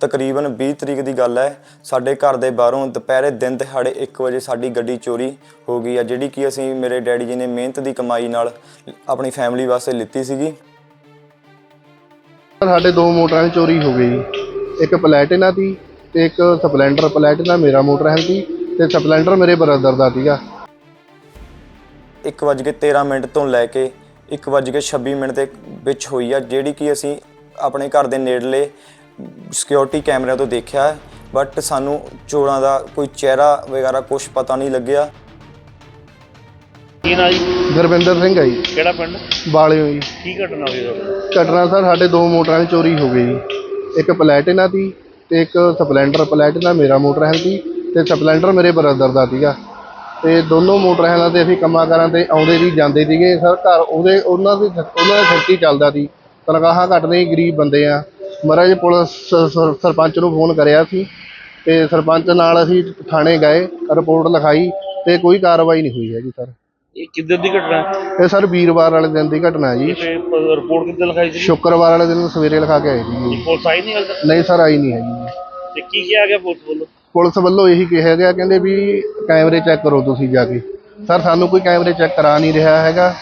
ਤਕਰੀਬਨ 20 ਤਰੀਕ ਦੀ ਗੱਲ ਹੈ। ਸਾਡੇ ਘਰ ਦੇ ਬਾਹਰੋਂ ਦੁਪਹਿਰੇ ਦਿਨ ਦਿਹਾੜੇ 1 ਵਜੇ ਸਾਡੀ ਗੱਡੀ ਚੋਰੀ ਹੋ ਗਈ ਹੈ ਜਿਹੜੀ ਕਿ ਅਸੀਂ ਮੇਰੇ ਡੈਡੀ ਜੀ ਨੇ ਮਿਹਨਤ ਦੀ ਕਮਾਈ ਨਾਲ ਆਪਣੀ ਫੈਮਿਲੀ ਵਾਸਤੇ ਲਿੱਤੀ ਸੀਗੀ। ਸਾਡੇ ਦੋ ਮੋਟਰਾਂ ਚੋਰੀ ਹੋ ਗਈ ਇੱਕ ਪਲੈਟੀਨਾ ਦੀ ਤੇ ਇੱਕ ਸਪਲੈਂਡਰ ਪਲੈਟੀਨਾ ਮੇਰਾ ਮੋਟਰ ਹੈ ਸੀ ਤੇ ਸਪਲੈਂਡਰ ਮੇਰੇ ਬ੍ਰਦਰ ਦਾ ਸੀਗਾ। 1:13 ਮਿੰਟ ਤੋਂ ਲੈ ਕੇ 1:26 ਮਿੰਟ ਦੇ ਵਿੱਚ ਹੋਈ ਆ ਜਿਹੜੀ ਕਿ ਅਸੀਂ ਆਪਣੇ ਘਰ ਦੇ ਨੇੜਲੇ ਸਿਕਿਉਰਿਟੀ ਕੈਮਰਿਆਂ ਤੋਂ ਦੇਖਿਆ ਬਟ ਸਾਨੂੰ ਚੋਰਾਂ ਦਾ ਕੋਈ ਚਿਹਰਾ ਵਗੈਰਾ ਕੁਝ ਪਤਾ ਨਹੀਂ ਲੱਗਿਆ। ਕੀ ਨਾ ਜੀ? ਗੁਰਵਿੰਦਰ ਸਿੰਘ ਹੈ ਜੀ। ਕਿਹੜਾ ਪਿੰਡ? ਬਾਲਿਓ ਜੀ ਕੀ ਘਟਨਾ ਹੋਈ ਤੁਹਾਡੇ ਘਟਨਾ ਸਰ ਸਾਡੇ ਦੋ ਮੋਟਰਾਂ ਦੀ ਚੋਰੀ ਹੋ ਗਈ ਜੀ। ਇੱਕ ਪਲੈਟੀਨਾ ਦੀ ਤੇ ਇੱਕ ਸਪਲੈਂਡਰ ਪਲੈਟੀਨਾ ਮੇਰਾ ਮੋਟਰ ਹੈ ਸੀ ਤੇ ਸਪਲੈਂਡਰ ਮੇਰੇ ਬ੍ਰਦਰ ਦਾ ਸੀਗਾ। ਤੇ ਦੋਨੋਂ ਮੋਟਰਸਾਈਕਲਾਂ ਤੇ ਅਸੀਂ ਕੰਮਾਂ ਕਾਰਾਂ ਤੇ ਆਉਂਦੇ ਸੀ ਜਾਂਦੇ ਸੀਗੇ। ਸਰ ਘਰ ਉਹਦੇ ਉਹਨਾਂ ਦੀ ਉਹਨਾਂ ਦਾ ਖਰਚੀ ਚੱਲਦਾ ਸੀ। ਤਨਖਾਹਾਂ ਘੱਟ ਨਹੀਂ ਗਰੀਬ ਬੰਦੇ ਆ। ਮਹਾਰਾਜ ਪੁਲਿਸ ਸ- ਸ- ਸਰਪੰਚ ਨੂੰ ਫੋਨ ਕਰਿਆ ਸੀ ਤੇ ਸਰਪੰਚ ਨਾਲ ਅਸੀਂ ਥਾਣੇ ਗਏ ਰਿਪੋਰਟ ਲਿਖਾਈ ਤੇ ਕੋਈ ਕਾਰਵਾਈ ਨਹੀਂ ਹੋਈ ਹੈਗੀ ਸਰ। ਇਹ ਕਿੱਦਾਂ ਦੀ ਘਟਨਾ? ਹੈ? ਇਹ ਸਰ ਵੀਰਵਾਰ ਵਾਲੇ ਦਿਨ ਦੀ ਘਟਨਾ ਜੀ। ਤੇ ਰਿਪੋਰਟ ਕਿੱਦਾਂ ਲਿਖਾਈ ਸੀ? ਸ਼ੁੱਕਰਵਾਰ ਵਾਲੇ ਦਿਨ ਸਵੇਰੇ ਲਿਖਾ ਕੇ ਆਏ ਸੀ ਪੁਲਿਸ ਆਈ ਨਹੀਂ ਹਾਲੇ ਤੱਕ? ਨਹੀਂ ਸਰ ਆਈ ਨਹੀਂ ਹੈਗੀ। ਤੇ ਕੀ ਕਿਹਾ ਗਿਆ ਪੁਲਿਸ ਵੱਲੋਂ? ਪੁਲਿਸ ਵੱਲੋਂ ਇਹੀ ਕਿਹਾ ਗਿਆ ਕਹਿੰਦੇ ਵੀ ਕੈਮਰੇ ਚੈੱਕ ਕਰੋ ਤੁਸੀਂ ਜਾ ਕੇ। ਸਰ ਸਾਨੂੰ ਕੋਈ ਕੈਮਰੇ ਚੈੱਕ ਕਰਾ ਨਹੀਂ ਰਿਹਾ ਹੈਗਾ।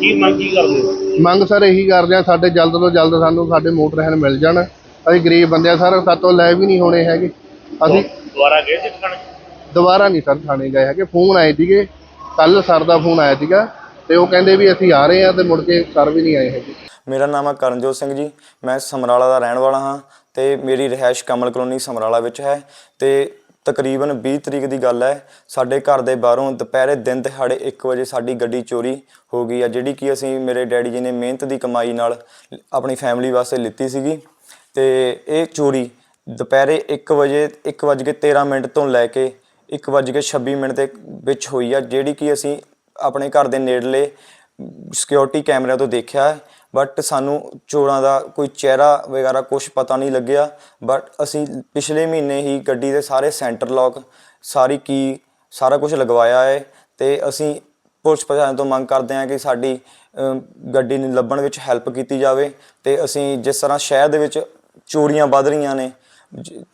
ਕੀ ਮੰਗ ਕੀ ਕਰਦੇ ਹੋ? ਮੰਗ ਸਰ ਇਹੀ ਕਰਦੇ ਆ ਸਾਡੇ ਜਲਦ ਤੋਂ ਜਲਦ ਸਾਨੂੰ ਸਾਡੇ ਮੋਟਰਸਾਈਕਲ ਮਿਲ ਜਾਣ। ਅਸੀਂ ਗਰੀਬ ਬੰਦੇ ਆ ਸਰ ਸਾਤੋਂ ਲੈ ਵੀ ਨਹੀਂ ਹੋਣੇ ਹੈਗੇ। ਅਸੀਂ ਦੁਬਾਰਾ ਗਏ ਸੀ ਠਾਣੇ ਦੁਬਾਰਾ ਨਹੀਂ ਸਰ ਥਾਣੇ ਗਏ ਹੈਗੇ। ਫੋਨ ਆਏ ਸੀਗੇ ਕੱਲ ਸਰ ਦਾ ਫੋਨ ਆਇਆ ਸੀਗਾ ਤੇ ਉਹ ਕਹਿੰਦੇ ਵੀ ਅਸੀਂ ਆ ਰਹੇ ਆ ਤੇ ਮੁੜ ਕੇ ਸਰ ਵੀ ਨਹੀਂ ਆਏ ਹੈਗੇ। ਮੇਰਾ ਨਾਮ ਹੈ ਕਰਨਜੋਤ ਸਿੰਘ ਜੀ। ਮੈਂ ਸਮਰਾਲਾ ਦਾ ਰਹਿਣ ਵਾਲਾ ਹਾਂ ਤੇ ਮੇਰੀ ਰਿਹਾਇਸ਼ ਕਮਲ ਕਲੋਨੀ ਸਮਰਾਲਾ ਵਿੱਚ ਹੈ ਤੇ ਤਕਰੀਬਨ 20 ਤਰੀਕ ਦੀ ਗੱਲ ਹੈ। ਸਾਡੇ ਘਰ ਦੇ ਬਾਹਰੋਂ ਦੁਪਹਿਰੇ ਦਿਨ ਦਿਹਾੜੇ 1 ਵਜੇ ਸਾਡੀ ਗੱਡੀ ਚੋਰੀ ਹੋ ਗਈ ਆ, ਜਿਹੜੀ ਕਿ ਅਸੀਂ ਮੇਰੇ ਡੈਡੀ ਜੀ ਨੇ ਮਿਹਨਤ ਦੀ ਕਮਾਈ ਨਾਲ ਆਪਣੀ ਫੈਮਿਲੀ ਵਾਸਤੇ ਲਿੱਤੀ ਸੀਗੀ। ਤੇ ਇਹ ਚੋਰੀ ਦੁਪਹਿਰੇ 1 ਵਜੇ 1:13 ਮਿੰਟ ਤੋਂ ਲੈ ਕੇ 1:26 ਮਿੰਟ ਦੇ ਵਿੱਚ ਹੋਈ ਆ, ਜਿਹੜੀ ਕਿ ਅਸੀਂ ਆਪਣੇ ਘਰ ਦੇ ਨੇੜਲੇ ਸਿਕਿਉਰਿਟੀ ਕੈਮਰਿਆਂ ਤੋਂ ਦੇਖਿਆ। ਬਟ ਸਾਨੂੰ ਚੋਰਾਂ ਦਾ ਕੋਈ ਚਿਹਰਾ ਵਗੈਰਾ ਕੁਝ ਪਤਾ ਨਹੀਂ ਲੱਗਿਆ। ਬਟ ਅਸੀਂ ਪਿਛਲੇ ਮਹੀਨੇ ਹੀ ਗੱਡੀ ਦੇ ਸਾਰੇ ਸੈਂਟਰ ਲੌਕ ਸਾਰੀ ਕੀ ਸਾਰਾ ਕੁਝ ਲਗਵਾਇਆ ਹੈ। ਤੇ ਅਸੀਂ ਪੁਲਿਸ ਪ੍ਰਸ਼ਾਸਨ ਤੋਂ ਮੰਗ ਕਰਦੇ ਹਾਂ ਕਿ ਸਾਡੀ ਗੱਡੀ ਨੂੰ ਲੱਭਣ ਵਿੱਚ ਹੈਲਪ ਕੀਤੀ ਜਾਵੇ। ਤੇ ਅਸੀਂ ਜਿਸ ਤਰ੍ਹਾਂ ਸ਼ਹਿਰ ਦੇ ਵਿੱਚ ਚੋਰੀਆਂ ਵੱਧ ਰਹੀਆਂ ਨੇ, ਜ-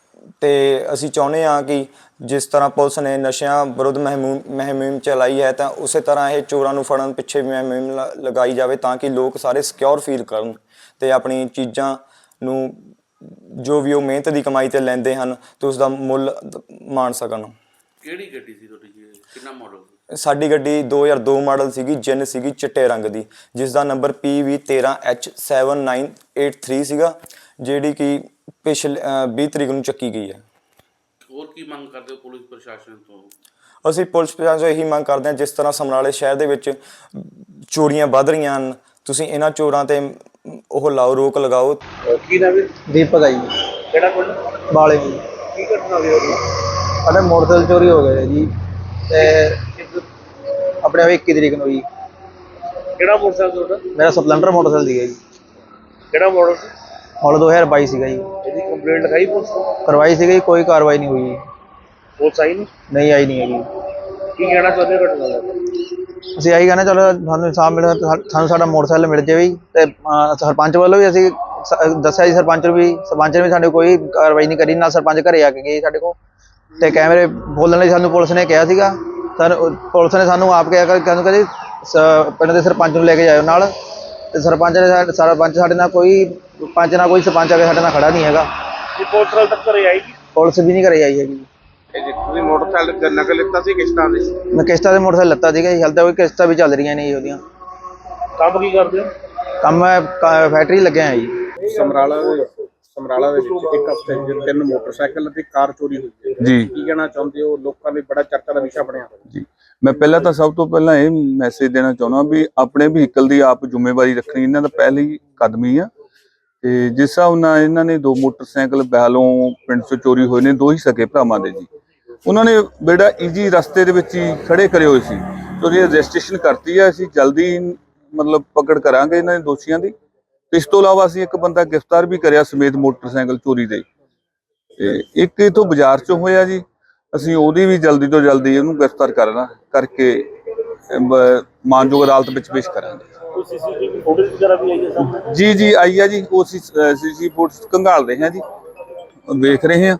ਤੇ ਅਸੀਂ ਚਾਹੁੰਦੇ ਹਾਂ ਕਿ ਜਿਸ ਤਰ੍ਹਾਂ ਪੁਲਿਸ ਨੇ ਨਸ਼ਿਆਂ ਵਿਰੁੱਧ ਮੁਹਿੰਮ ਮੁਹਿੰਮ ਚਲਾਈ ਹੈ ਤਾਂ ਉਸੇ ਤਰ੍ਹਾਂ ਇਹ ਚੋਰਾਂ ਨੂੰ ਫੜਨ ਪਿੱਛੇ ਵੀ ਮੁਹਿੰਮ ਲ- ਲਗਾਈ ਜਾਵੇ ਤਾਂ ਕਿ ਲੋਕ ਸਾਰੇ ਸਿਕਿਉਰ ਫੀਲ ਕਰਨ ਤੇ ਆਪਣੀ ਚੀਜ਼ਾਂ ਨੂੰ ਜੋ ਵੀ ਉਹ ਮਿਹਨਤ ਦੀ ਕਮਾਈ ਤੇ ਲੈਂਦੇ ਹਨ ਤੇ ਉਸ ਦਾ ਮੁੱਲ ਦ- ਮਾਣ ਸਕਣ। ਕਿਹੜੀ ਗੱਡੀ ਸੀ ਤੁਹਾਡੀ? ਜੀ ਕਿੰਨਾ ਮਾਡਲ ਸੀ? ਸਾਡੀ ਗੱਡੀ 2002 ਮਾਡਲ ਸੀਗੀ ਜਿੰਨ ਸੀਗੀ ਚਿੱਟੇ ਰੰਗ ਦੀ ਜਿਸ ਦਾ ਨੰਬਰ PV13H7983 ਸੀਗਾ ਜਿਹੜੀ ਕਿ ਪਿਛਲੇ ਅ, 20 ਤਰੀਕ ਨੂੰ ਚੱਕੀ ਗਈ ਹੈ। ਹੋਰ ਕੀ ਮੰਗ ਕਰਦੇ ਹੋ ਪੁਲਿਸ ਪ੍ਰਸ਼ਾਸਨ ਤੋਂ? ਅਸੀਂ ਪੁਲਿਸ ਪ੍ਰਸ਼ਾਸਨ ਤੋਂ ਇਹੀ ਮੰਗ ਕਰਦੇ ਹਾਂ ਜਿਸ ਤਰ੍ਹਾਂ ਸਮਰਾਲੇ ਸ਼ਹਿਰ ਦੇ ਵਿੱਚ ਚੋਰੀਆਂ ਵੱਧ ਰਹੀਆਂ ਹਨ ਤੁਸੀਂ ਇਹਨਾਂ ਚੋਰਾਂ ਤੇ ਉਹ ਲਾਓ ਰੋਕ ਲਗਾਓ। ਕੀ ਨਾ ਵੀ ਦੀਪਕ ਆ ਜੀ। ਕਿਹੜਾ ਪਿੰਡ? ਬਾਲੇ ਜੀ। ਕੀ ਘਟਨਾ ਹੋਈ ਉਹਦੀ? ਸਾਡੇ ਮੋਟਰਸਾਈਕਲ ਚੋਰੀ ਹੋ ਗਏ ਜੀ। ਤੇ ਆਪਣੇ ਆਪ 21 ਤਰੀਕ ਨੂੰ ਜੀ। ਕਿਹੜਾ ਮੋਟਰਸਾਈਕਲ ਤੁਹਾਡਾ? ਮੇਰਾ ਸਪਲੈਂਡਰ ਮੋਟਰਸਾਈਕਲ ਸੀਗਾ ਜੀ। ਕਿਹੜਾ ਮਾਡਲ ਸੀ? ਮਾਡਲ 2022 ਸੀਗਾ ਜੀ। ਇਹਦੀ ਕੰਪਲੇਂਟ ਲਿਖਾਈ ਪੁਲਿਸ ਨੂੰ ਕਰਵਾਈ ਸੀਗੀ ਕੋਈ ਕਾਰਵਾਈ ਨਹੀਂ ਹੋਈ ਜੀ। ਪੁਲਿਸ ਆਈ ਨਹੀਂ? ਨਹੀਂ ਆਈ ਨਹੀਂ ਹੈਗੀ। ਕੀ ਕਹਿਣਾ ਚਾਹੁੰਦੇ ਹੋ ਘਟਨਾ ਦਾ ਅਸੀਂ ਆਹੀ ਕਹਿੰਦੇ ਚਲੋ ਸਾਨੂੰ ਇਨਸਾਫ ਮਿਲੇ ਸਾ- ਸਾਨੂੰ ਸਾਡਾ ਮੋਟਰਸਾਈਕਲ ਮਿਲ ਜਾਵੇ ਜੀ ਤੇ ਅਹ, ਸਰਪੰਚ ਵੱਲੋਂ ਵੀ ਅਸੀਂ ਸ- ਦੱਸਿਆ ਜੀ ਸਰਪੰਚ ਨੂੰ ਵੀ ਸਰਪੰਚ ਨੇ ਵੀ ਸਾਡੇ ਕੋਈ ਕਾਰਵਾਈ ਨਹੀਂ ਕਰੀ ਨਾ ਸਰਪੰਚ ਘਰੇ ਆ ਕੇ ਗਏ ਸਾਡੇ ਕੋਲ। ਤੇ ਕੈਮਰੇ ਬੋਲਣ ਲਈ ਸਾਨੂੰ ਪੁਲਿਸ ਨੇ ਕਿਹਾ ਸੀਗਾ। ਸਰ ਪੁਲਿਸ ਨੇ ਸਾਨੂੰ ਆਪ ਕਿਹਾ ਕਿ ਕਹਿੰਦੇ ਕਿ ਪਿੰਡ ਦੇ ਸਰਪੰਚ ਨੂੰ ਲੈ ਕੇ ਜਾਇਓ ਨਾਲ। ਤੇ ਸਰਪੰਚ ਨੇ ਸਾ- ਸਰਪੰਚ ਸਾਡੇ ਨਾਲ ਕੋਈ ਪੰਚ ਨਾਲ ਕੋਈ ਸਰਪੰਚ ਆ ਕੇ ਸਾਡੇ ਨਾਲ ਖੜਾ ਨਹੀਂ ਹੈਗਾ। ਇਹ ਪੁਲਿਸ ਹਾਲੇ ਤੱਕ ਘਰੇ ਆਏਗੀ ਪੁਲਿਸ ਵੀ ਨਹੀਂ ਘਰੇ ਆਈ ਹੈਗੀ। ਤੁਸੀਂ ਮੋਟਰਸਾਈਕਲ ਨਕਲ ਲਿੱਤਾ ਸੀ ਕਿਸ਼ਤਾਂ ਦੇ ਮੈਂ ਕਿਸ਼ਤਾਂ ਦੇ ਮੋਟਰਸਾਈਕਲ ਲੱਤਾ ਸੀਗਾ ਜੀ ਹਾਲੇ ਤੱਕ ਕੋਈ ਕਿਸ਼ਤਾਂ ਵੀ ਚੱਲ ਰਹੀਆਂ ਨੇ ਜੀ ਉਹਦੀਆਂ। ਕੰਮ ਕੀ ਕਰਦੇ ਹੋ? ਕੰਮ ਮੈਂ ਕ- ਫੈਕਟਰੀ ਲੱਗਿਆ ਜੀ। ਸਮਰਾਲਾ ਦੇ ਸਮਰਾਲਾ ਦੇ ਵਿੱਚ ਇੱਕ ਹਫ਼ਤੇ ਵਿੱਚ ਤਿੰਨ ਮੋਟਰਸਾਈਕਲ ਅਤੇ ਕਾਰ ਚੋਰੀ ਹੋਈ ਹੈ। ਜੀ। ਕੀ ਕਹਿਣਾ ਚਾਹੁੰਦੇ ਹੋ? ਲੋਕਾਂ ਲਈ ਬੜਾ ਚਰਚਾ ਦਾ ਵਿਸ਼ਾ ਬਣਿਆ ਹੋਇਆ। ਜੀ। ਮੈਂ ਪਹਿਲਾਂ ਤਾਂ ਸਭ ਤੋਂ ਪਹਿਲਾਂ ਇਹ ਮੈਸੇਜ ਦੇਣਾ ਚਾਹੁੰਦਾ ਵੀ ਆਪਣੇ ਵਹੀਕਲ ਦੀ ਆਪ ਜ਼ਿੰਮੇਵਾਰੀ ਰੱਖਣੀ ਇਹਨਾਂ ਦਾ ਪਹਿਲੀ ਕਦਮ ਹੀ ਆ। ਤੇ ਜਿਸ ਹਿਸਾਬ ਨਾਲ ਇਹਨਾਂ ਨੇ ਦੋ ਮੋਟਰਸਾਈਕਲ ਬਹਿਲੋਂ ਪਿੰਡ ਤੋਂ ਚੋਰੀ ਹੋਏ ਨੇ, ਦੋ ਹੀ ਸਕੇ ਭਰਾਵਾਂ ਦੇ ਜੀ। ਉਹਨਾਂ ਨੇ ਬੇੜਾ ਈਜੀ ਰਸਤੇ ਦੇ ਵਿੱਚ ਹੀ ਖੜੇ ਕਰੇ ਹੋਏ ਸੀ। ਤੇ ਉਹਦੀ ਰਜਿਸਟ੍ਰੇਸ਼ਨ ਕਰਤੀ ਆ, ਅਸੀਂ ਜਲਦੀ ਮਤਲਬ ਪਕੜ ਕਰਾਂਗੇ ਇਹਨਾਂ ਦੇ ਦੋਸ਼ੀਆਂ ਦੀ। ਇਸ ਤੋਂ ਇਲਾਵਾ ਅਸੀਂ ਇੱਕ ਬੰਦਾ ਗ੍ਰਿਫਤਾਰ ਵੀ ਕਰਿਆ ਸਮੇਤ ਮੋਟਰਸਾਈਕਲ ਚੋਰੀ ਦੇ। ਤੇ ਇੱਕ ਇਥੋਂ ਬਾਜ਼ਾਰ ਚੋਂ ਹੋਇਆ ਜੀ। ਅਸੀਂ ਉਹਦੀ ਵੀ ਜਲਦੀ ਤੋਂ ਜਲਦੀ ਉਹਨੂੰ ਗ੍ਰਿਫਤਾਰ ਕਰਨਾ, ਕਰਕੇ ਮਾਨਯੋਗ ਅਦਾਲਤ ਵਿੱਚ ਪੇਸ਼ ਕਰਾਂਗੇ। ਕੋਈ ਸੀਸੀਟੀਵੀ ਫੁਟੇਜ ਵਗੈਰਾ ਵੀ ਆਈ ਹੈ ਸਾਹਮਣੇ? ਜੀ ਜੀ, ਆਈ ਆ ਜੀ, ਉਹ ਸੀ ਸੀ ਕੰਗਾਲ ਰਹੇ ਹਾਂ ਜੀ। ਵੇਖ ਰਹੇ ਹਾਂ।